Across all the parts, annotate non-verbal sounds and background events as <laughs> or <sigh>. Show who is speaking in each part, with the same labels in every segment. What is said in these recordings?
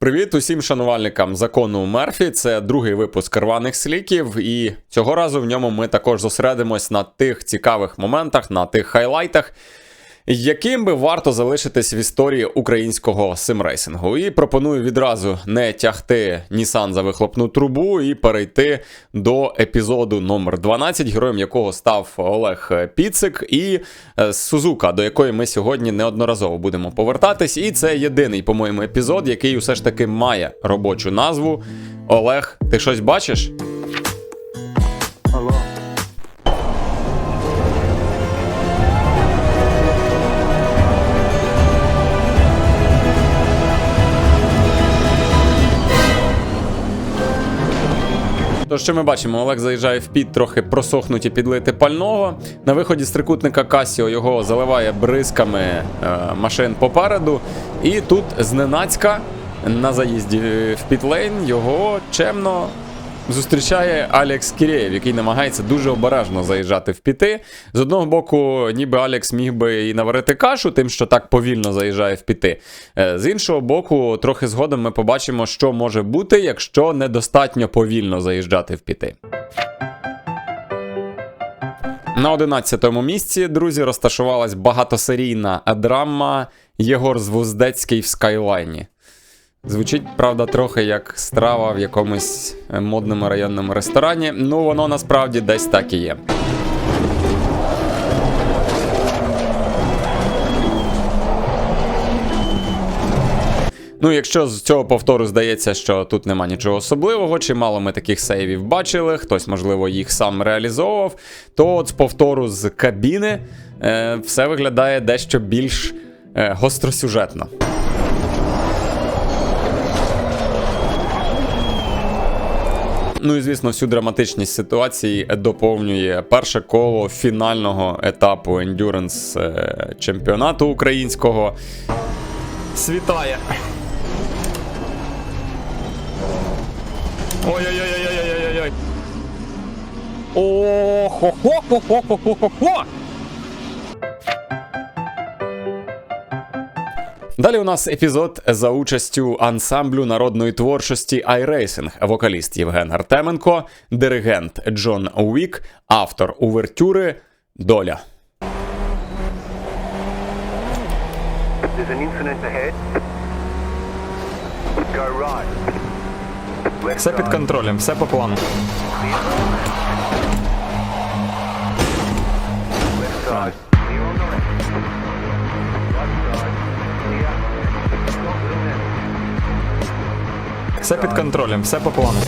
Speaker 1: Привіт усім шанувальникам закону Мерфі. Це другий випуск рваних сліків, і цього разу в ньому ми також зосередимось на тих цікавих моментах, на тих хайлайтах, яким би варто залишитись в історії українського симрейсингу. І пропоную відразу не тягти Нісан за вихлопну трубу і перейти до епізоду номер 12, героєм якого став Олег Піцик і е, Сузука, до якої ми сьогодні неодноразово будемо повертатись. І це єдиний, по-моєму, епізод, який все ж таки має робочу назву. Олег, ти щось бачиш? То, що ми бачимо, Олег заїжджає в піт, трохи просохнуті підлити пального. На виході з трикутника Касіо його заливає бризками е, машин попереду. І тут зненацька на заїзді в підлейн його чемно зустрічає Алекс Кірєєв, який намагається дуже обережно заїжджати в піти. З одного боку, ніби Алекс міг би і наварити кашу, тим, що так повільно заїжджає в піти. Е, З іншого боку, трохи згодом ми побачимо, що може бути, якщо недостатньо повільно заїжджати в піти. На 11-му місці, друзі, розташувалась багатосерійна драма Єгор Звуздецький в Скайлайні. Звучить, правда, трохи як страва в якомусь е, модному районному ресторані. Ну, воно насправді десь так і є. Ну, якщо з цього повтору здається, що тут нема нічого особливого, чимало ми таких сейвів бачили, хтось, можливо, їх сам реалізовував, то от з повтору з кабіни е, все виглядає дещо більш е, гостросюжетно. Ну і звісно, всю драматичність ситуації доповнює перше коло фінального етапу ендюранс чемпіонату українського. Світає. Ой-ой-ой-ой-ой-ой-ой. О-хо-хо-хо-хо-хо-хо-хо! Далі у нас епізод за участю ансамблю народної творчості iRacing, вокаліст Євген Артеменко, диригент Джон Уік, автор увертюри Доля.
Speaker 2: There's an incident ahead. Go right. Left
Speaker 3: Все під контролем, все по плану.
Speaker 2: Left side.
Speaker 3: Все під контролем, все по плану.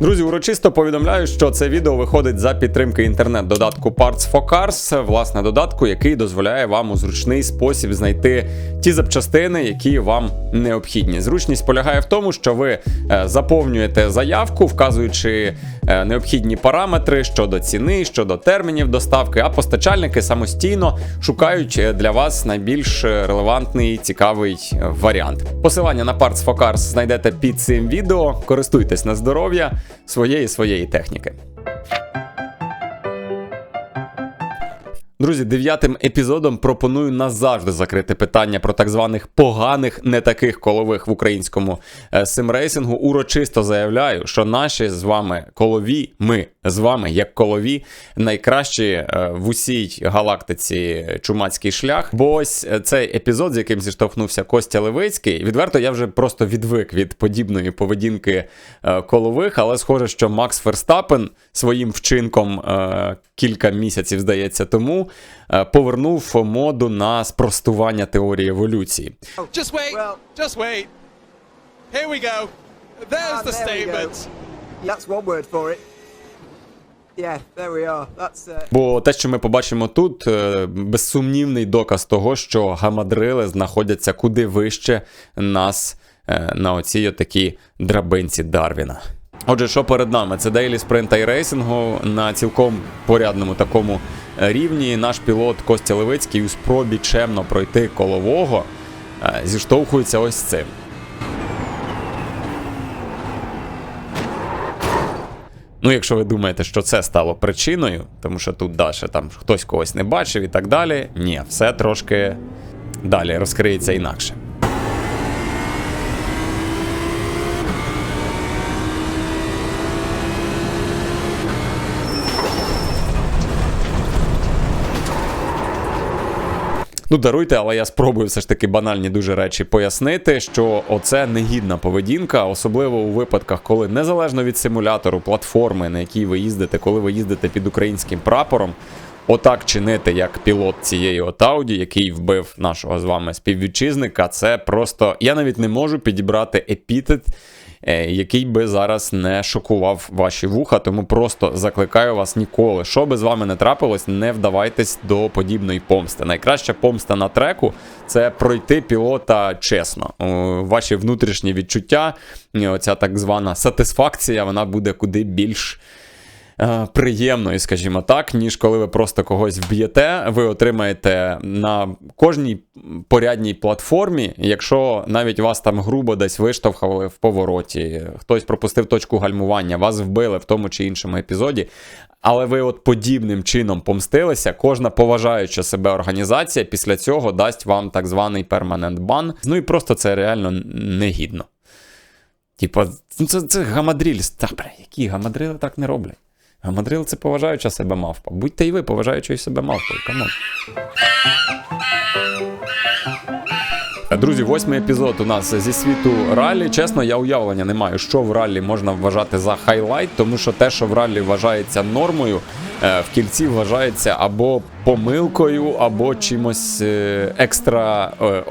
Speaker 1: Друзі, урочисто повідомляю, що це відео виходить за підтримки інтернет-додатку Parts for Cars, власне додатку, який дозволяє вам у зручний спосіб знайти ті запчастини, які вам необхідні. Зручність полягає в тому, що ви е, заповнюєте заявку, вказуючи необхідні параметри щодо ціни, щодо термінів доставки, а постачальники самостійно шукають е, для вас найбільш е, релевантний цікавий е, варіант. Посилання на Parts for Cars знайдете під цим відео. Користуйтесь на здоров'я своєї своєї техніки. Друзі, дев'ятим епізодом пропоную назавжди закрити питання про так званих поганих не таких колових в українському е, симрейсингу. Урочисто заявляю, що наші з вами колові, ми з вами, як колові, найкращі е, в усій галактиці чумацький шлях. Бо ось е, цей епізод, з яким зіштовхнувся Костя Левицький, відверто я вже просто відвик від подібної поведінки колових, але схоже, що Макс Ферстапен своїм вчинком кілька місяців, здається, тому е, повернув моду на спростування теорії еволюції.
Speaker 4: Just wait. Just wait. Here we go. There's
Speaker 5: Ah,
Speaker 4: the statement.
Speaker 5: That's one word for it. Yeah, there we are. That's uh,
Speaker 1: Бо те, що ми побачимо тут, е, безсумнівний доказ того, що гамадрили знаходяться куди вище нас е, на оцій отакій драбинці Дарвіна. Отже, що перед нами? Це Daily Sprint iRacing на цілком порядному такому е, рівні. Наш пілот Костя Левицький у спробі чемно пройти колового е, зіштовхується ось цим. Ну, якщо ви думаєте, що це стало причиною, тому що тут далі там хтось когось не бачив і так далі. Ні, все трошки далі розкриється інакше. Ну, даруйте, але я спробую все ж таки банальні дуже речі пояснити, що оце негідна поведінка, особливо у випадках, коли незалежно від симулятору, платформи, на якій ви їздите, коли ви їздите під українським прапором, отак чинити як пілот цієї от Ауді, який вбив нашого з вами співвітчизника, це просто я навіть не можу підібрати епітет. Е, Який би зараз не шокував ваші вуха, тому просто закликаю вас ніколи. Що би з вами не трапилось, не вдавайтесь до подібної помсти. Найкраща помста на треку це пройти пілота чесно. Ваші внутрішні відчуття, е, оця так звана сатисфакція, вона буде куди більш е, приємною, скажімо так, ніж коли ви просто когось вб'єте. Ви отримаєте на кожній порядній платформі, якщо навіть вас там грубо десь виштовхували в повороті, хтось пропустив точку гальмування, вас вбили в тому чи іншому епізоді. Але ви от подібним чином помстилися, кожна поважаюча себе організація після цього дасть вам так званий перманент бан. Ну і просто це реально негідно. Типа, ну це, це гамадріль. Та, бля, які гамадрили так не роблять. Гамадрил це поважаюча себе мавпа. Будьте і ви поважаючою себе мавпою. Камон. Друзі, восьмий епізод у нас зі світу ралі. Чесно, я уявлення не маю, що в ралі можна вважати за хайлайт, тому що те, що в ралі вважається нормою, в кільці вважається або помилкою, або чимось е, екстра е.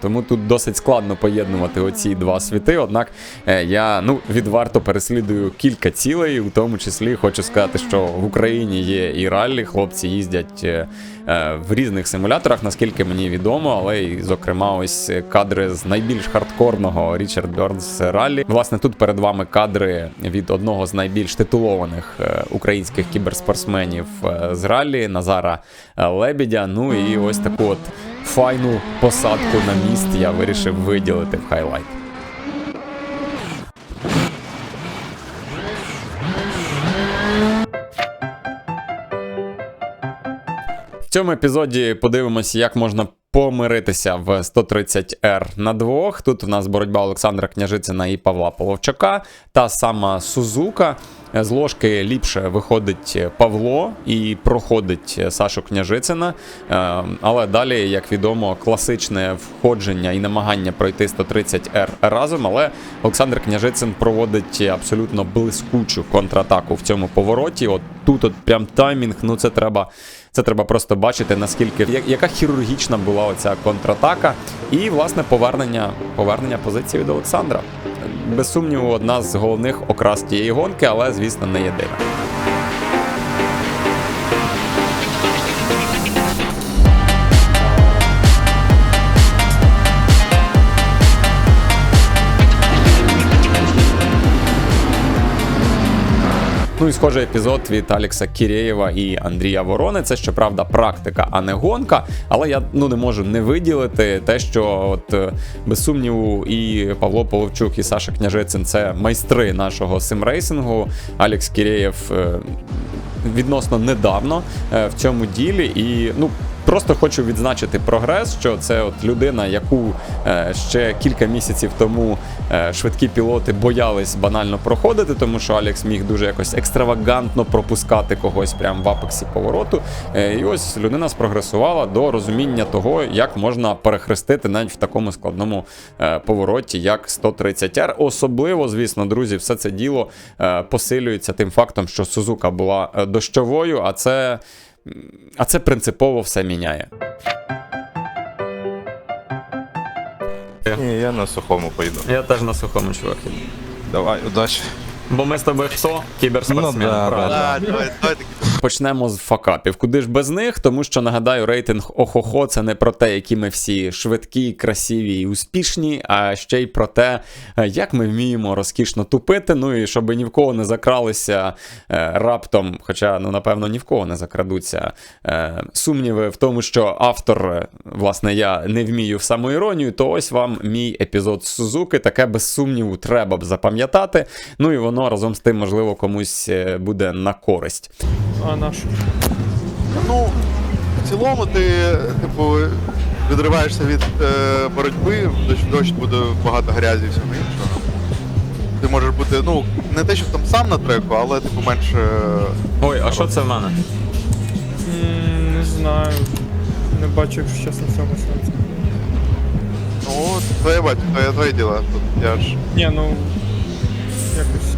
Speaker 1: Тому тут досить складно поєднувати оці два світи. Однак е, я ну відверто переслідую кілька цілей, у тому числі хочу сказати, що в Україні є і раллі, хлопці їздять. е, е, в різних симуляторах, наскільки мені відомо, але і, зокрема, ось кадри з найбільш хардкорного Річард Бернс раллі. Власне, тут перед вами кадри від одного з найбільш титулованих е, українських кіберспортсменів е, з ралі, Назара е, Лебідя. Ну і ось таку от файну посадку на міст я вирішив виділити в хайлайт. В цьому епізоді подивимося, як можна помиритися в 130R на двох. Тут у нас боротьба Олександра Княжицина і Павла Половчака. Та сама Сузука. З ложки ліпше виходить Павло і проходить Сашу Княжицина. Е, Але далі, як відомо, класичне входження і намагання пройти 130R разом. Але Олександр Княжицин проводить абсолютно блискучу контратаку в цьому повороті. От тут от прям таймінг, ну це треба. Це треба просто бачити, наскільки яка хірургічна була оця контратака, і власне повернення, повернення позиції від Олександра. Без сумніву, одна з головних окрас тієї гонки, але звісно не єдина. Ну і схожий епізод від Алекса Кірєєва і Андрія Ворони. Це щоправда практика, а не гонка. Але я ну не можу не виділити те, що от е, без сумніву і Павло Половчук, і Саша Княжицин це майстри нашого симрейсингу. Алекс Кірєєв е, відносно недавно е, в цьому ділі. І ну просто хочу відзначити прогрес, що це от людина, яку е, ще кілька місяців тому е, швидкі пілоти боялись банально проходити, тому що Алекс міг дуже якось екстравагантно пропускати когось прямо в апексі повороту. Е, і ось людина спрогресувала до розуміння того, як можна перехрестити навіть в такому складному повороті, як 130R. Особливо, звісно, друзі, все це діло посилюється тим фактом, що Сузука була дощовою, а це. А це принципово все міняє.
Speaker 6: Ні, я на сухому поїду.
Speaker 3: Я теж на сухому чувак.
Speaker 6: Давай, удачі.
Speaker 3: Бо ми з тобою хто? Кіберспортсмен.
Speaker 6: Ну, да,
Speaker 3: правильно.
Speaker 6: да,
Speaker 2: да. давай, давай таки.
Speaker 1: Почнемо з факапів. Куди ж без них? Тому що нагадаю, рейтинг Охохо це не про те, які ми всі швидкі, красиві і успішні, а ще й про те, е, як ми вміємо розкішно тупити. Ну і щоб ні в кого не закралися е, раптом, хоча ну напевно ні в кого не закрадуться е, сумніви в тому, що автор, власне, я не вмію в самоіронію, то ось вам мій епізод з Сузуки. Таке без сумніву треба б запам'ятати. Ну і воно разом з тим, можливо, комусь буде на користь.
Speaker 4: А наш.
Speaker 2: Ну, в цілому ти, типу,
Speaker 7: відриваєшся від е, боротьби, дощ, дощ буде багато грязі і всього іншого. Ти можеш бути, ну, не те, що там сам на треку, але типу менше.
Speaker 3: Ой, а що це в мене?
Speaker 8: М, Не знаю. Не бачу, якщо чесно, в цьому сенсу.
Speaker 7: Ну, твоє бать, твоє, твоє діло. Тут я ж.
Speaker 8: Ні, ну. Якось.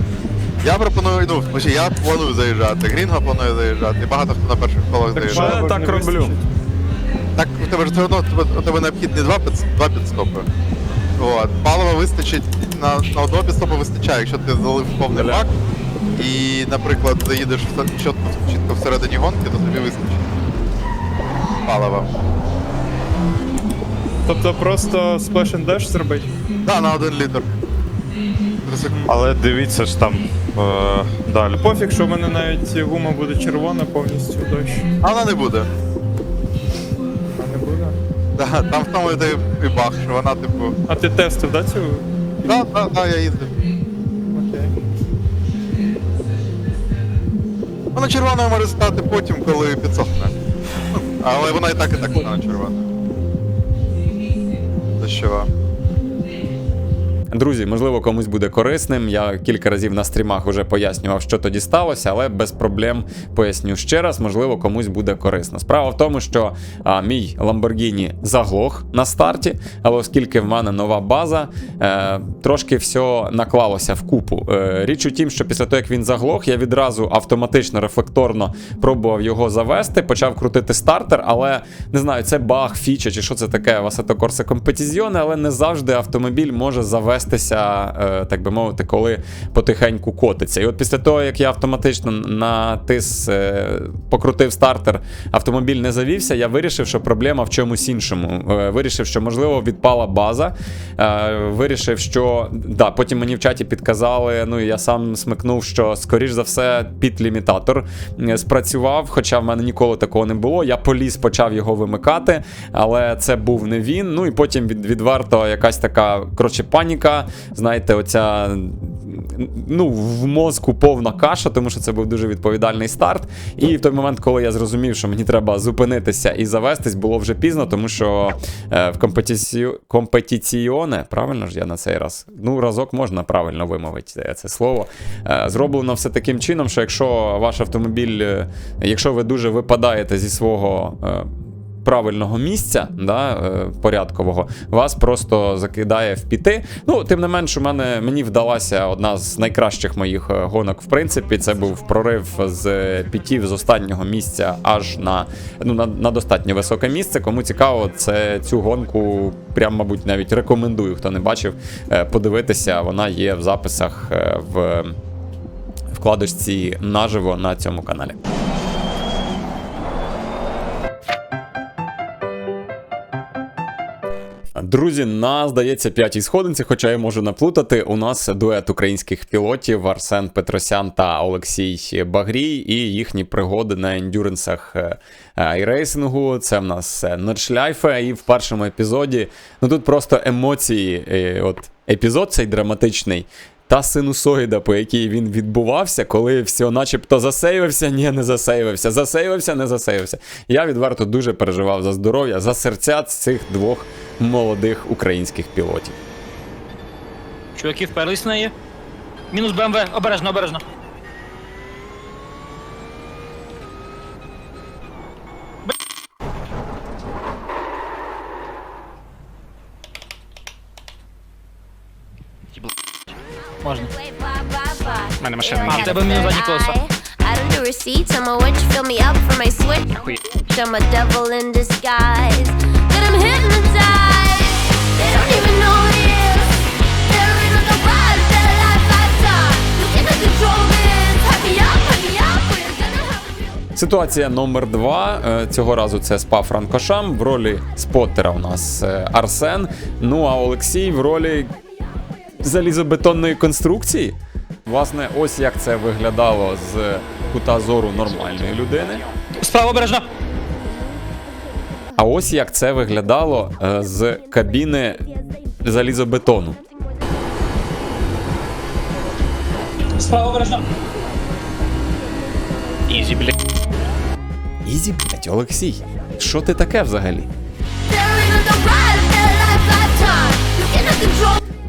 Speaker 7: Я пропоную, ну, смысле, я планую заїжджати, Грінга планує заїжджати, і багато хто на перших колах
Speaker 8: Так
Speaker 7: заїжджає.
Speaker 8: палива
Speaker 3: так роблю.
Speaker 7: Так у тебе ж все одно у тебе, у тебе необхідні два, під, два підстопи. От. Палива вистачить на, на одного підстопу вистачає, якщо ти залив повний
Speaker 3: Бля.
Speaker 7: бак і, наприклад, заїдеш в са- чітко, чітко всередині гонки, то тобі вистачить. Палива.
Speaker 8: Тобто просто splash and dash зробити?
Speaker 7: Да, на один літр.
Speaker 6: Але дивіться ж там е, далі.
Speaker 8: Пофіг, що в мене навіть гума буде червона повністю дощ.
Speaker 7: А вона не буде.
Speaker 8: А не буде.
Speaker 7: Да, там в тому і і бах, що вона, типу.
Speaker 8: А ти тестив, да, цю?
Speaker 7: Да, да, да, я їздив.
Speaker 8: Окей.
Speaker 7: Вона червоною може стати потім, коли підсохне. Ну, але вона і так, і так стане червоною. Дощова.
Speaker 1: Друзі, можливо, комусь буде корисним. Я кілька разів на стрімах вже пояснював, що тоді сталося, але без проблем поясню ще раз. Можливо, комусь буде корисно. Справа в тому, що а, мій Lamborghini заглох на старті, але оскільки в мене нова база, е, трошки все наклалося в купу. Е, річ у тім, що після того, як він заглох, я відразу автоматично, рефлекторно пробував його завести, почав крутити стартер, але не знаю, це баг, фіча чи що це таке, Assetto Corsa Competizione, але не завжди автомобіль може завестися, е, так би мовити, коли потихеньку котиться. І от після того, як я автоматично натис, е, покрутив стартер, автомобіль не завівся, я вирішив, що проблема в чомусь іншому. Е, Вирішив, що можливо відпала база. Вирішив, що да, потім мені в чаті підказали. Ну і я сам смикнув, що скоріш за все піт-лімітатор е, спрацював, хоча в мене ніколи такого не було. Я поліз, почав його вимикати, але це був не він. Ну і потім від, відверто якась така коротше паніка. Знаєте, оця. Ну, в мозку повна каша, тому що це був дуже відповідальний старт. І в той момент, коли я зрозумів, що мені треба зупинитися і завестись, було вже пізно, тому що е, в компетицію... компетиціоне, правильно ж я на цей раз? Ну, разок можна правильно вимовити це слово. Е, зроблено все таким чином, що якщо ваш автомобіль, е, якщо ви дуже випадаєте зі свого. Е, Правильного місця, да, е, порядкового, вас просто закидає в піти. Ну, тим не менш, у мене мені вдалася одна з найкращих моїх е, гонок, в принципі. Це був прорив з пітів з останнього місця аж на, ну, на, на достатньо високе місце. Кому цікаво, це цю гонку прям, мабуть, навіть рекомендую, хто не бачив, е, подивитися. Вона є в записах е, в вкладочці наживо на цьому каналі. Друзі, на здається п'ятій сходинці, хоча я можу наплутати. У нас дует українських пілотів Арсен Петросян та Олексій Багрій і їхні пригоди на ендюренсах е, е, і рейсингу. Це в нас е, Нордшляйфе. І в першому епізоді ну тут просто емоції. От епізод цей драматичний. Та синусоїда, по якій він відбувався, коли все начебто засейвився, ні, не засейвився, засейвився, не засейвився. Я відверто дуже переживав за здоров'я, за серця цих двох молодих українських пілотів.
Speaker 9: Чуваки вперлись на неї. Мінус БМВ, обережно, обережно. Можна.
Speaker 10: У мене машина.
Speaker 9: А, в тебе мінус задні колеса.
Speaker 10: I don't do receipts, I'm a wench, fill me up for my switch. I'm a devil in disguise.
Speaker 1: Ситуація номер два. Е, Цього разу це спа Франкошам. В ролі споттера у нас е, Арсен. Ну а Олексій в ролі залізобетонної конструкції. Власне, ось як це виглядало з кута зору нормальної людини.
Speaker 9: Справа обережно.
Speaker 1: А ось як це виглядало е, з кабіни залізобетону.
Speaker 9: Справа обережно.
Speaker 10: Ізі, блядь.
Speaker 1: Ізі, блять, Олексій. Що ти таке взагалі?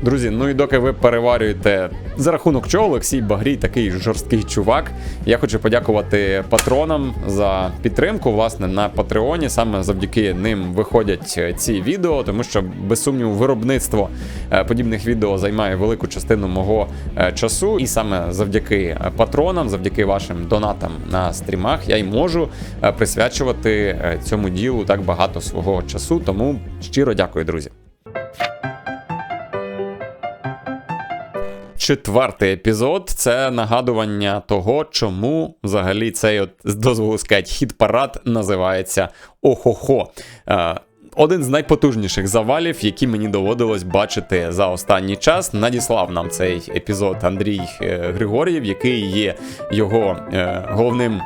Speaker 1: Друзі, ну і доки ви переварюєте за рахунок чого Олексій Багрій такий жорсткий чувак. Я хочу подякувати патронам за підтримку. Власне, на Патреоні саме завдяки ним виходять е, ці відео, тому що без сумніву виробництво е, подібних відео займає велику частину мого е, часу. І саме завдяки патронам, завдяки вашим донатам на стрімах, я й можу присвячувати цьому ділу так багато свого часу. Тому щиро дякую, друзі. Четвертий епізод це нагадування того, чому взагалі цей от з дозволу сказати, хіт-парад називається Охохо. Е, один з найпотужніших завалів, які мені доводилось бачити за останній час, надіслав нам цей епізод Андрій е, Григор'єв, який є його е, головним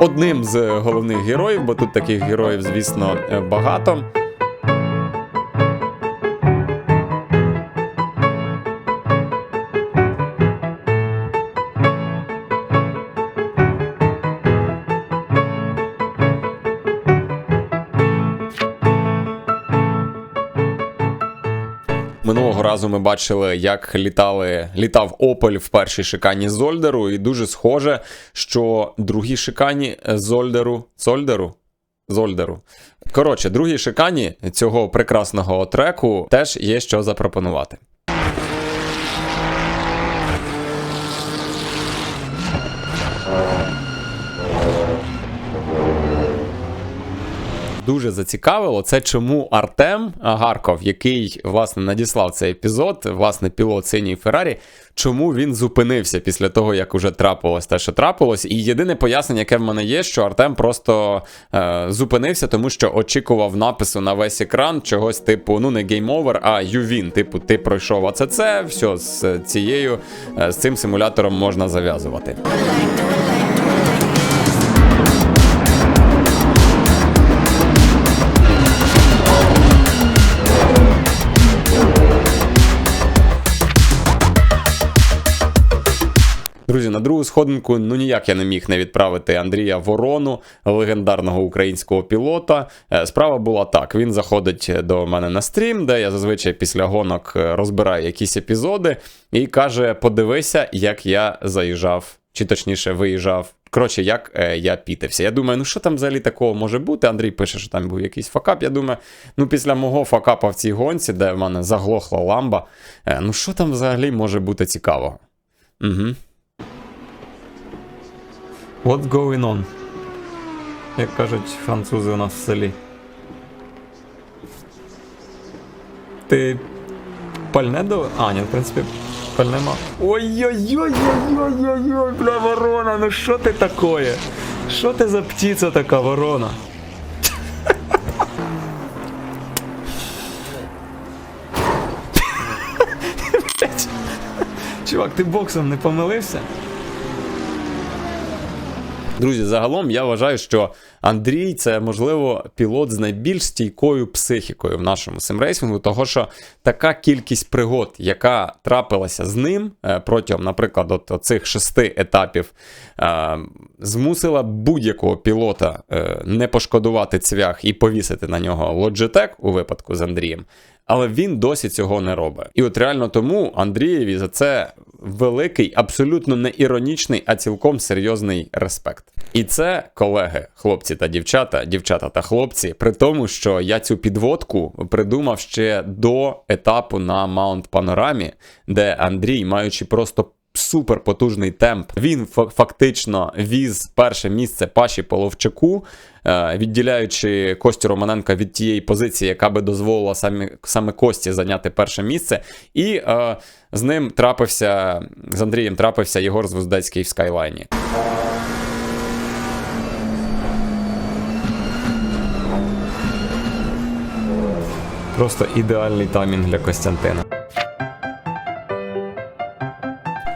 Speaker 1: одним з головних героїв, бо тут таких героїв, звісно, багато. Разу ми бачили, як літали, літав Опель в першій шикані Зольдеру, і дуже схоже, що другій шикані Зольдеру. Зольдеру? Зольдеру. Коротше, другій шикані цього прекрасного треку теж є що запропонувати. Дуже зацікавило, це чому Артем Гарков, який власне надіслав цей епізод, власне, пілот синій Феррарі, чому він зупинився після того, як уже трапилось те, що трапилось. І єдине пояснення, яке в мене є, що Артем просто е, зупинився, тому що очікував напису на весь екран чогось типу: ну не Over, а Win. Типу, ти пройшов АЦЦ, все з цією е, з цим симулятором можна зав'язувати. Друзі, на другу сходинку ну ніяк я не міг не відправити Андрія Ворону, легендарного українського пілота. Е, Справа була так: він заходить до мене на стрім, де я зазвичай після гонок е, розбираю якісь епізоди, і каже: подивися, як я заїжджав, чи точніше виїжджав. Коротше, як е, я пітився. Я думаю, ну що там взагалі такого може бути? Андрій пише, що там був якийсь факап. Я думаю, ну після мого факапа в цій гонці, де в мене заглохла ламба, е, ну що там взагалі може бути цікавого? Угу.
Speaker 3: What's going on? Як кажуть французи у нас в селі. Ти пальне до. А, ні, в принципі, пальне ма. Ой-ой-ой-ой-ой-ой, бля, ворона, ну що ти такое? Що ти за птиця така ворона? <laughs> Чувак, ти боксом не помилився?
Speaker 1: Друзі, загалом я вважаю, що Андрій це можливо пілот з найбільш стійкою психікою в нашому симрейсингу, того що така кількість пригод, яка трапилася з ним е, протягом, наприклад, от цих шести етапів, е, змусила будь-якого пілота е, не пошкодувати цвях і повісити на нього Logitech у випадку з Андрієм. Але він досі цього не робить. І от реально тому Андрієві за це великий, абсолютно не іронічний, а цілком серйозний респект. І це, колеги, хлопці та дівчата, дівчата та хлопці, при тому, що я цю підводку придумав ще до етапу на Маунт Панорамі, де Андрій, маючи просто супер потужний темп. Він фа- фактично віз перше місце Паші Половчаку, е, відділяючи Костю Романенка від тієї позиції, яка би дозволила самі, саме Кості зайняти перше місце. І е, з ним трапився, з Андрієм трапився Єгор Звоздецький в Скайлайні.
Speaker 3: Просто ідеальний таймінг для Костянтина.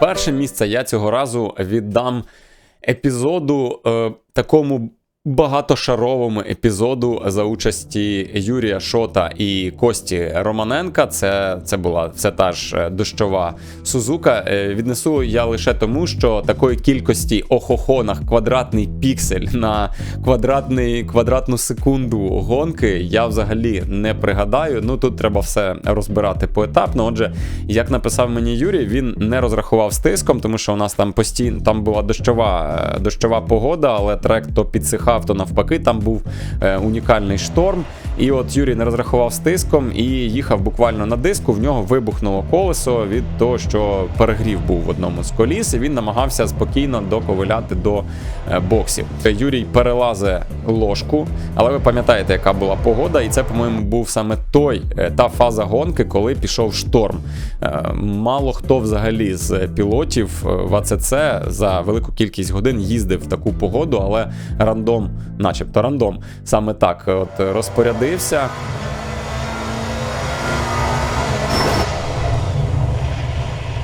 Speaker 1: Перше місце я цього разу віддам епізоду е, такому багатошаровому епізоду за участі Юрія Шота і Кості Романенка. Це, це була все та ж е, дощова Сузука. Е, Віднесу я лише тому, що такої кількості охохо на квадратний піксель на квадратний, квадратну секунду гонки я взагалі не пригадаю. Ну тут треба все розбирати поетапно. Отже, як написав мені Юрій, він не розрахував з тиском, тому що у нас там постійно там була дощова, е, дощова погода, але трек то підсихав, то навпаки, там був е, унікальний шторм. І от Юрій не розрахував з тиском і їхав буквально на диску. В нього вибухнуло колесо від того, що перегрів був в одному з коліс, і він намагався спокійно доковиляти до е, боксів. Юрій перелазить ложку, але ви пам'ятаєте, яка була погода, і це, по-моєму, був саме той е, та фаза гонки, коли пішов шторм. Е, Мало хто взагалі з пілотів е, в АЦЦ за велику кількість годин їздив в таку погоду, але рандом, начебто рандом, саме так от розпорядився.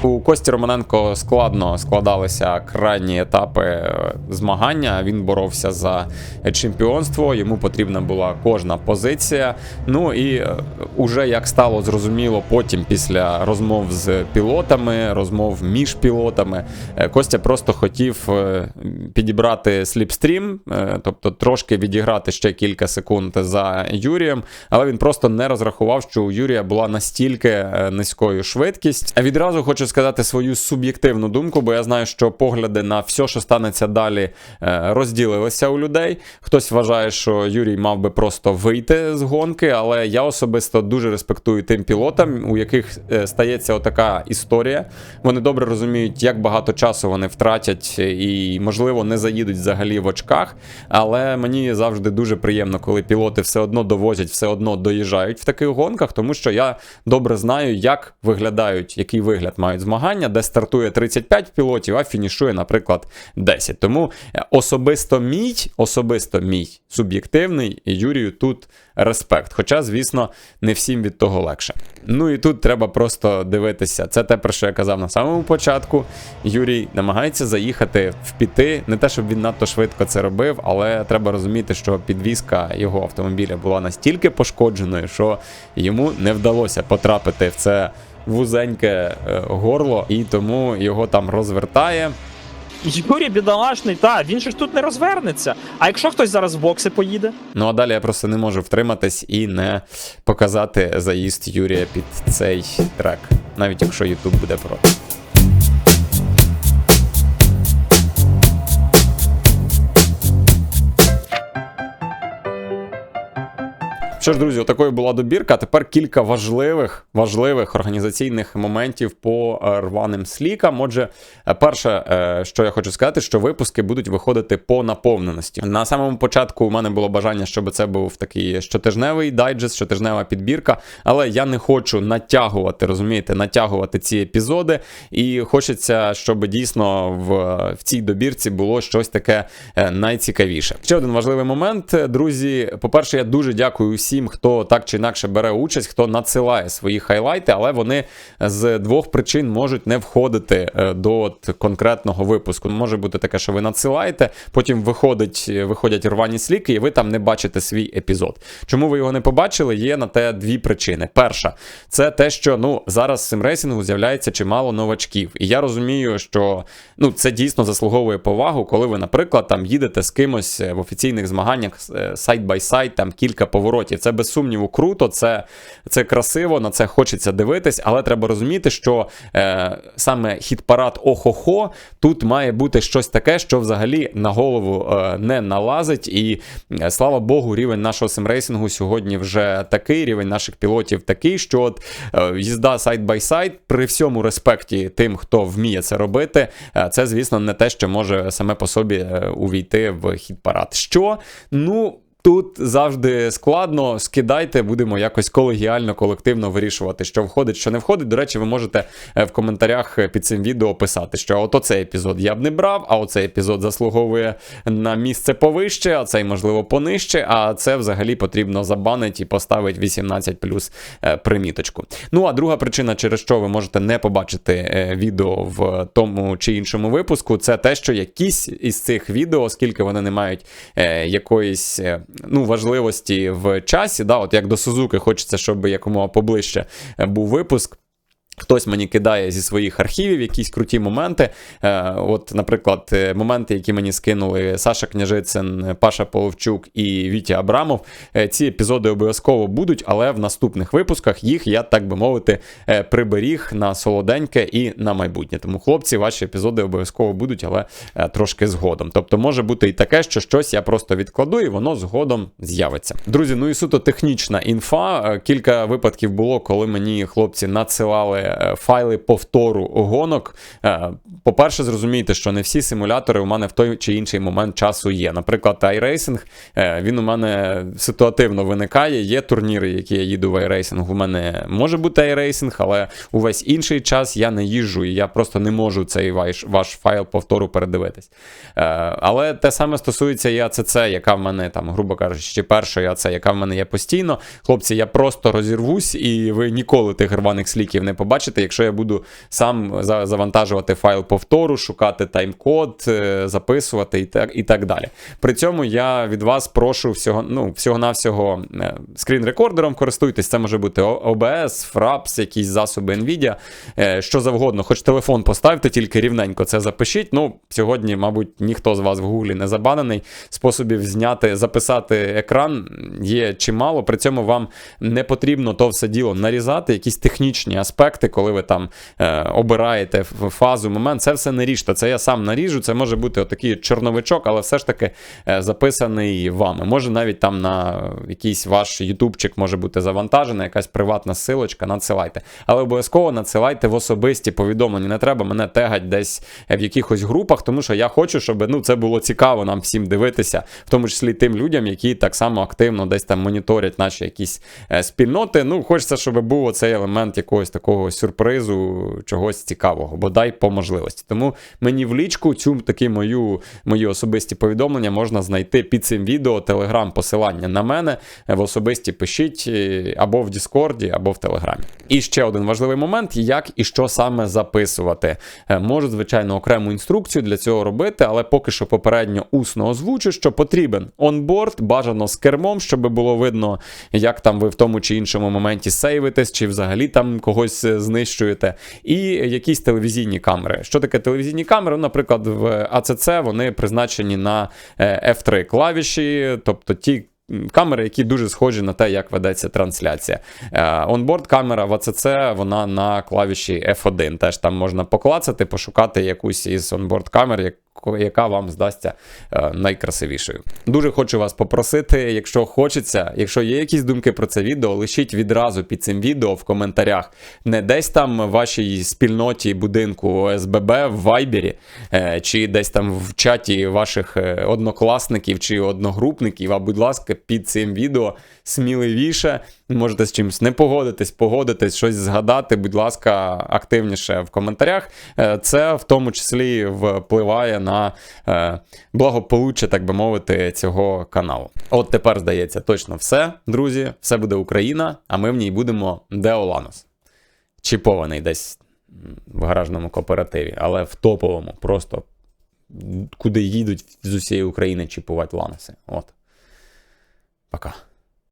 Speaker 1: У Кості Романенко складно складалися крайні етапи е, змагання. Він боровся за чемпіонство. Йому потрібна була кожна позиція. Ну і е, уже як стало зрозуміло, потім після розмов з пілотами, розмов між пілотами, е, Костя просто хотів підібрати сліпстрім, тобто трошки відіграти ще кілька секунд за Юрієм, але він просто не розрахував, що у Юрія була настільки низькою швидкість. Відразу хочу сказати свою суб'єктивну думку, бо я знаю, що погляди на все, що станеться далі, е, розділилися у людей. Хтось вважає, що Юрій мав би просто вийти з гонки, але я особисто дуже респектую тим пілотам, у яких е, стається отака історія. Вони добре розуміють, як багато часу вони втратять і, можливо, не заїдуть взагалі в очках. Але мені завжди дуже приємно, коли пілоти все одно довозять, все одно доїжджають в таких гонках, тому що я добре знаю, як виглядають, який вигляд мають змагання, де стартує 35 пілотів, а фінішує, наприклад, 10. Тому е, особисто мій, особисто мій суб'єктивний Юрію тут респект. Хоча, звісно, не всім від того легше. Ну і тут треба просто дивитися. Це те, про що я казав на самому початку. Юрій намагається заїхати в піти. Не те, щоб він надто швидко це робив, але треба розуміти, що підвізка його автомобіля була настільки пошкодженою, що йому не вдалося потрапити в це вузеньке е, горло, і тому його там розвертає.
Speaker 9: Юрій бідолашний, та він же ж тут не розвернеться. А якщо хтось зараз в бокси поїде?
Speaker 1: Ну а далі я просто не можу втриматись і не показати заїзд Юрія під цей трек, навіть якщо Ютуб буде проти. Що ж, друзі, отакою була добірка. Тепер кілька важливих важливих організаційних моментів по е, рваним слікам. Отже, е, перше, е, що я хочу сказати, що випуски будуть виходити по наповненості. На самому початку у мене було бажання, щоб це був такий щотижневий дайджест, щотижнева підбірка. Але я не хочу натягувати, розумієте, натягувати ці епізоди. І хочеться, щоб дійсно в, в цій добірці було щось таке найцікавіше. Ще один важливий момент, друзі. По-перше, я дуже дякую всім, хто так чи інакше бере участь, хто надсилає свої хайлайти, але вони з двох причин можуть не входити е, до конкретного випуску. Може бути таке, що ви надсилаєте, потім виходить, виходять рвані сліки, і ви там не бачите свій епізод. Чому ви його не побачили? Є на те дві причини. Перша, це те, що ну зараз в симрейсингу з'являється чимало новачків. І я розумію, що ну це дійсно заслуговує повагу, коли ви, наприклад, там їдете з кимось в офіційних змаганнях сайт бай сайт, там кілька поворотів. Це без сумніву круто, це, це красиво, на це хочеться дивитись, але треба розуміти, що е, саме хіт-парад Охохо тут має бути щось таке, що взагалі на голову е, не налазить. І е, слава Богу, рівень нашого симрейсингу сьогодні вже такий, рівень наших пілотів такий, що от е, їзда сайт бай сайт при всьому респекті тим, хто вміє це робити, е, це, звісно, не те, що може саме по собі е, увійти в хіт-парад. Що? Ну. Тут завжди складно, скидайте, будемо якось колегіально, колективно вирішувати, що входить, що не входить. До речі, ви можете е, в коментарях під цим відео писати, що от оцей епізод я б не брав, а оцей епізод заслуговує на місце повище, а цей, можливо, понижче, а це взагалі потрібно забанити і поставити 18 плюс е, приміточку. Ну а друга причина, через що ви можете не побачити е, відео в тому чи іншому випуску, це те, що якісь із цих відео, оскільки вони не мають е, якоїсь е, ну, важливості в часі, да, от як до Сузуки, хочеться, щоб якомога поближче е, був випуск. Хтось мені кидає зі своїх архівів якісь круті моменти. Е, от, наприклад, е, моменти, які мені скинули Саша Княжицин, Паша Половчук і Вітя Абрамов. Е, ці епізоди обов'язково будуть, але в наступних випусках їх я, так би мовити, е, приберіг на солоденьке і на майбутнє. Тому, хлопці, ваші епізоди обов'язково будуть, але трошки згодом. Тобто може бути і таке, що щось я просто відкладу, і воно згодом з'явиться. Друзі, ну і суто технічна інфа. Кілька випадків було, коли мені хлопці надсилали файли повтору гонок. Е, По-перше, зрозумійте, що не всі симулятори у мене в той чи інший момент часу є. Наприклад, iRacing, е, він у мене ситуативно виникає. Є турніри, які я їду в iRacing. У мене може бути iRacing, але увесь інший час я не їжджу, і я просто не можу цей ваш, ваш файл повтору передивитись. Е, Але те саме стосується і АЦЦ, яка в мене там, грубо кажучи, чи першої АЦ, яка в мене є постійно. Хлопці, я просто розірвусь, і ви ніколи тих рваних сліків не побачите, якщо я буду сам завантажувати файл повтору, шукати тайм-код, е, записувати і так, і так далі. При цьому я від вас прошу всього, ну, всього-навсього е, скрін-рекордером користуйтесь. Це може бути OBS, Fraps, якісь засоби NVIDIA, е, що завгодно. Хоч телефон поставте, тільки рівненько це запишіть. Ну, сьогодні, мабуть, ніхто з вас в Гуглі не забанений. Способів зняти, записати екран є чимало. При цьому вам не потрібно то все діло нарізати, якісь технічні аспекти, коли ви там е, обираєте фазу, момент. Це все не ріжте. Це я сам наріжу. Це може бути отакий чорновичок, але все ж таки е, записаний вами. Може навіть там на якийсь ваш ютубчик може бути завантажена, якась приватна силочка, надсилайте. Але обов'язково надсилайте в особисті повідомлення. Не треба мене тегать десь в якихось групах, тому що я хочу, щоб ну, це було цікаво нам всім дивитися, в тому числі тим людям, які так само активно десь там моніторять наші якісь е, спільноти. Ну, хочеться, щоб був оцей елемент якогось такого сюрпризу, чогось цікавого, бодай по можливості. Тому мені в лічку цю такі мою, мої особисті повідомлення можна знайти під цим відео, телеграм, посилання на мене. В особисті пишіть е, або в Діскорді, або в Телеграмі. І ще один важливий момент: як і що саме записувати. Е, Можу, звичайно, окрему інструкцію для цього робити, але поки що попередньо усно озвучу, що потрібен онборд, бажано з кермом, щоб було видно, як там ви в тому чи іншому моменті сейвитесь, чи взагалі там когось е, знищуєте. І якісь телевізійні камери. Що таке телевізійні камери? Наприклад, в АЦЦ вони призначені на е, F3 клавіші, тобто ті. Камери, які дуже схожі на те, як ведеться трансляція. Е, онборд камера в АЦЦ, вона на клавіші F1. Теж там можна поклацати, пошукати якусь із онборд камер, яка вам здасться е, найкрасивішою. Дуже хочу вас попросити, якщо хочеться, якщо є якісь думки про це відео, лишіть відразу під цим відео в коментарях. Не десь там в вашій спільноті будинку ОСББ в Вайбері, е, чи десь там в чаті ваших е, однокласників чи одногрупників, а будь ласка, під цим відео сміливіше. Можете з чимось не погодитись, погодитись, щось згадати, будь ласка, активніше в коментарях. Е, Це в тому числі впливає на е, благополуччя, так би мовити, цього каналу. От тепер здається точно все, друзі. Все буде Україна, а ми в ній будемо Деоланос. Чіпований десь в гаражному кооперативі, але в топовому, просто куди їдуть з усієї України чіпувати ланоси. От. Пока.